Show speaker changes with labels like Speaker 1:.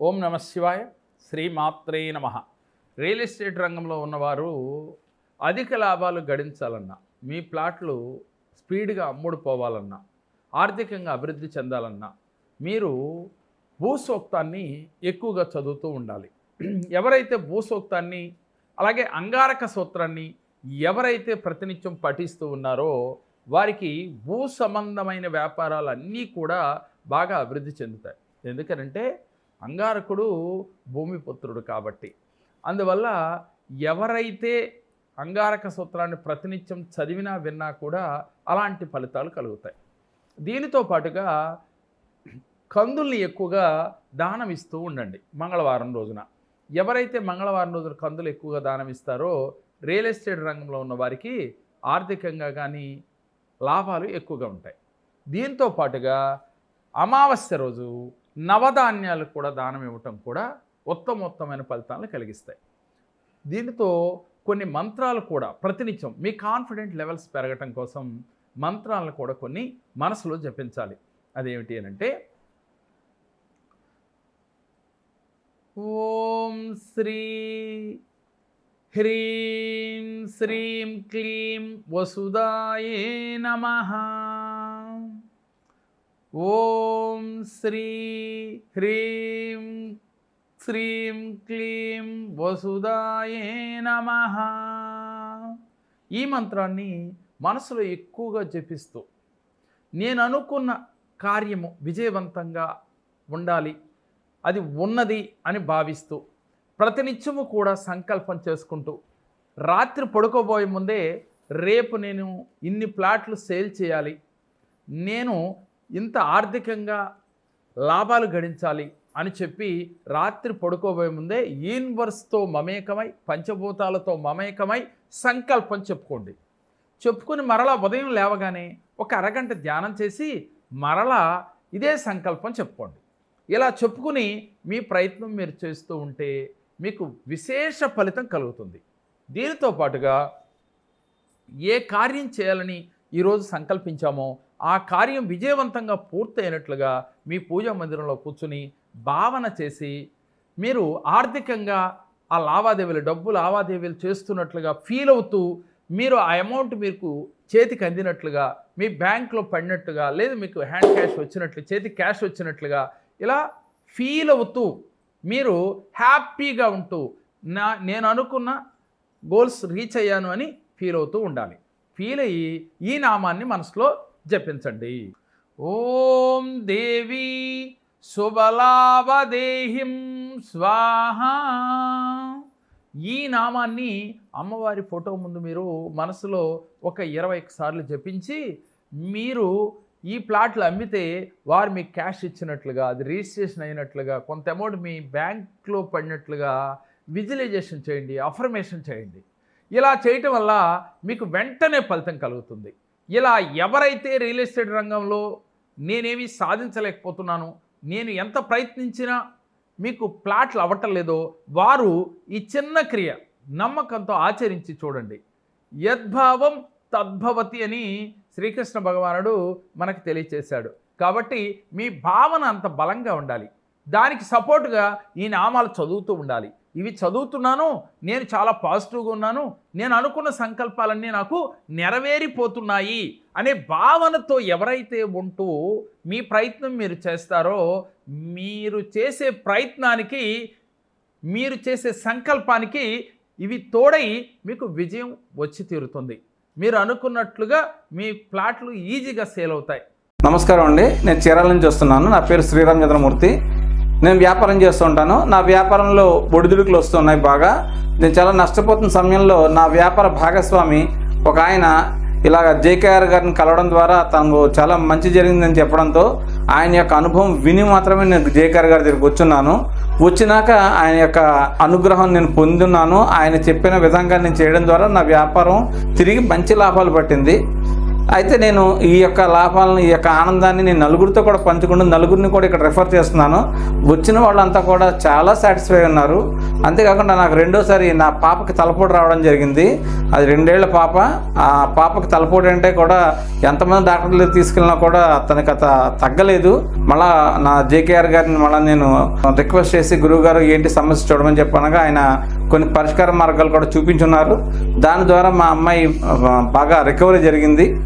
Speaker 1: ఓం నమ శివాయ శ్రీమాత్రే నమ. రియల్ ఎస్టేట్ రంగంలో ఉన్నవారు అధిక లాభాలు గడించాలన్నా మీ ప్లాట్లు స్పీడ్గా అమ్ముడు పోవాలన్నా ఆర్థికంగా అభివృద్ధి చెందాలన్నా మీరు భూసూక్తాన్ని ఎక్కువగా చదువుతూ ఉండాలి. ఎవరైతే భూసూక్తాన్ని అలాగే అంగారక సూత్రాన్ని ఎవరైతే ప్రతినిత్యం పఠిస్తూ ఉన్నారో వారికి భూ సంబంధమైన వ్యాపారాలు అన్నీ కూడా బాగా అభివృద్ధి చెందుతాయి. ఎందుకనంటే అంగారకుడు భూమిపుత్రుడు కాబట్టి. అందువల్ల ఎవరైతే అంగారక సూత్రాన్ని ప్రతినిత్యం చదివినా విన్నా కూడా అలాంటి ఫలితాలు కలుగుతాయి. దీనితో పాటుగా కందుల్ని ఎక్కువగా దానం ఇస్తూ ఉండండి మంగళవారం రోజున. ఎవరైతే మంగళవారం రోజున కందులు ఎక్కువగా దానం ఇస్తారో రియల్ ఎస్టేట్ రంగంలో ఉన్న వారికి ఆర్థికంగా కానీ లాభాలు ఎక్కువగా ఉంటాయి. దీంతో పాటుగా అమావాస్య రోజు నవధాన్యాలు కూడా దానం ఇవ్వటం కూడా ఉత్తమోత్తమైన ఫలితాలను కలిగిస్తాయి. దీనితో కొన్ని మంత్రాలు కూడా ప్రతినిత్యం మీ కాన్ఫిడెంట్ లెవెల్స్ పెరగటం కోసం మంత్రాలను కూడా కొన్ని మనసులో జపించాలి. అదేమిటి అని అంటే ఓం శ్రీ హ్రీం శ్రీం క్లీం వసుదాయే నమ. ఓ శ్రీ హ్రీం శ్రీం క్లీం వసుదాయే నమ. ఈ మంత్రాన్ని మనసులో ఎక్కువగా జపిస్తూ నేను అనుకున్న కార్యము విజయవంతంగా ఉండాలి అది ఉన్నది అని భావిస్తూ ప్రతినిత్యము కూడా సంకల్పం చేసుకుంటూ రాత్రి పడుకోబోయే ముందే రేపు నేను ఇన్ని ప్లాట్లు సేల్ చేయాలి నేను ఇంత ఆర్థికంగా లాభాలు గడించాలి అని చెప్పి రాత్రి పడుకోబోయే ముందే యూనివర్స్తో మమేకమై పంచభూతాలతో మమేకమై సంకల్పం చెప్పుకోండి. చెప్పుకుని మరలా ఉదయం లేవగానే ఒక అరగంట ధ్యానం చేసి మరలా ఇదే సంకల్పం చెప్పుకోండి. ఇలా చెప్పుకుని మీ ప్రయత్నం మీరు చేస్తూ ఉంటే మీకు విశేష ఫలితం కలుగుతుంది. దీనితో పాటుగా ఏ కార్యం చేయాలని ఈరోజు సంకల్పించామో ఆ కార్యం విజయవంతంగా పూర్తయినట్లుగా మీ పూజా మందిరంలో కూర్చుని భావన చేసి మీరు ఆర్థికంగా ఆ లావాదేవీలు డబ్బు లావాదేవీలు చేస్తున్నట్లుగా ఫీల్ అవుతూ మీరు ఆ అమౌంట్ మీకు చేతికి అందినట్లుగా మీ బ్యాంక్లో పడినట్టుగా లేదు మీకు హ్యాండ్ క్యాష్ వచ్చినట్లు చేతికి క్యాష్ వచ్చినట్లుగా ఇలా ఫీల్ అవుతూ మీరు హ్యాపీగా ఉంటూ నా నేను అనుకున్న గోల్స్ రీచ్ అయ్యాను అని ఫీల్ అవుతూ ఉండాలి. ఫీల్ అయ్యి ఈ నామాన్ని మనసులో జపించండి. ఓం దేవి శుభలాభదేహిం స్వాహ. ఈ నామాన్ని అమ్మవారి ఫోటో ముందు మీరు మనసులో ఒక ఇరవై సార్లు జపించి మీరు ఈ ప్లాట్లు అమ్మితే వారు మీకు క్యాష్ ఇచ్చినట్లుగా అది రిజిస్ట్రేషన్ అయినట్లుగా కొంత అమౌంట్ మీ బ్యాంక్లో పడినట్లుగా విజువలైజేషన్ చేయండి అఫర్మేషన్ చేయండి. ఇలా చేయటం వల్ల మీకు వెంటనే ఫలితం కలుగుతుంది. ఇలా ఎవరైతే రియల్ ఎస్టేట్ రంగంలో నేనేమి సాధించలేకపోతున్నాను నేను ఎంత ప్రయత్నించినా మీకు ప్లాట్లు అవ్వటం లేదో వారు ఈ చిన్న క్రియ నమ్మకంతో ఆచరించి చూడండి. యద్భావం తద్భవతి అని శ్రీకృష్ణ భగవానుడు మనకు తెలియచేశాడు. కాబట్టి మీ భావన అంత బలంగా ఉండాలి. దానికి సపోర్ట్గా ఈ నామాలు చదువుతూ ఉండాలి. ఇవి చదువుతున్నాను నేను చాలా పాజిటివ్గా ఉన్నాను నేను అనుకున్న సంకల్పాలన్నీ నాకు నెరవేరిపోతున్నాయి అనే భావనతో ఎవరైతే ఉంటూ మీ ప్రయత్నం మీరు చేస్తారో మీరు చేసే ప్రయత్నానికి మీరు చేసే సంకల్పానికి ఇవి తోడై మీకు విజయం వచ్చి తీరుతుంది. మీరు అనుకున్నట్లుగా మీ ప్లాట్లు ఈజీగా సేల్ అవుతాయి.
Speaker 2: నమస్కారం అండి. నేను చీరాల నుంచి వస్తున్నాను. నా పేరు శ్రీరామ్ చంద్రమూర్తి నేను వ్యాపారం చేస్తూ ఉంటాను. నా వ్యాపారంలో ఒడిదుడుకులు వస్తున్నాయి బాగా. నేను చాలా నష్టపోతున్న సమయంలో నా వ్యాపార భాగస్వామి ఒక ఆయన ఇలాగ జేకేఆర్ గారిని కలవడం ద్వారా తనకు చాలా మంచి జరిగిందని చెప్పడంతో ఆయన యొక్క అనుభవం విని మాత్రమే నేను జేకేఆర్ గారి దగ్గరికి వచ్చున్నాను. వచ్చినాక ఆయన యొక్క అనుగ్రహం నేను పొందున్నాను. ఆయన చెప్పిన విధంగా నేను చేయడం ద్వారా నా వ్యాపారం తిరిగి మంచి లాభాలు పట్టింది. అయితే నేను ఈ యొక్క లాభాలను ఈ యొక్క ఆనందాన్ని నేను నలుగురితో కూడా పంచుకుంటూ నలుగురిని కూడా ఇక్కడ రెఫర్ చేస్తున్నాను. వచ్చిన వాళ్ళంతా కూడా చాలా సాటిస్ఫై ఉన్నారు. అంతేకాకుండా నాకు రెండోసారి నా పాపకి తలపోటు రావడం జరిగింది. అది రెండేళ్ళ పాప. ఆ పాపకి తలపోటు అంటే కూడా ఎంతమంది డాక్టర్లు తీసుకెళ్ళినా కూడా తనకి అత తగ్గలేదు. మళ్ళా నా జేకేఆర్ గారిని మళ్ళీ నేను రిక్వెస్ట్ చేసి గురువు గారు ఏంటి సమస్య చూడమని చెప్పనగా ఆయన కొన్ని పరిష్కార మార్గాలు కూడా చూపించున్నారు. దాని ద్వారా మా అమ్మాయి బాగా రికవరీ జరిగింది.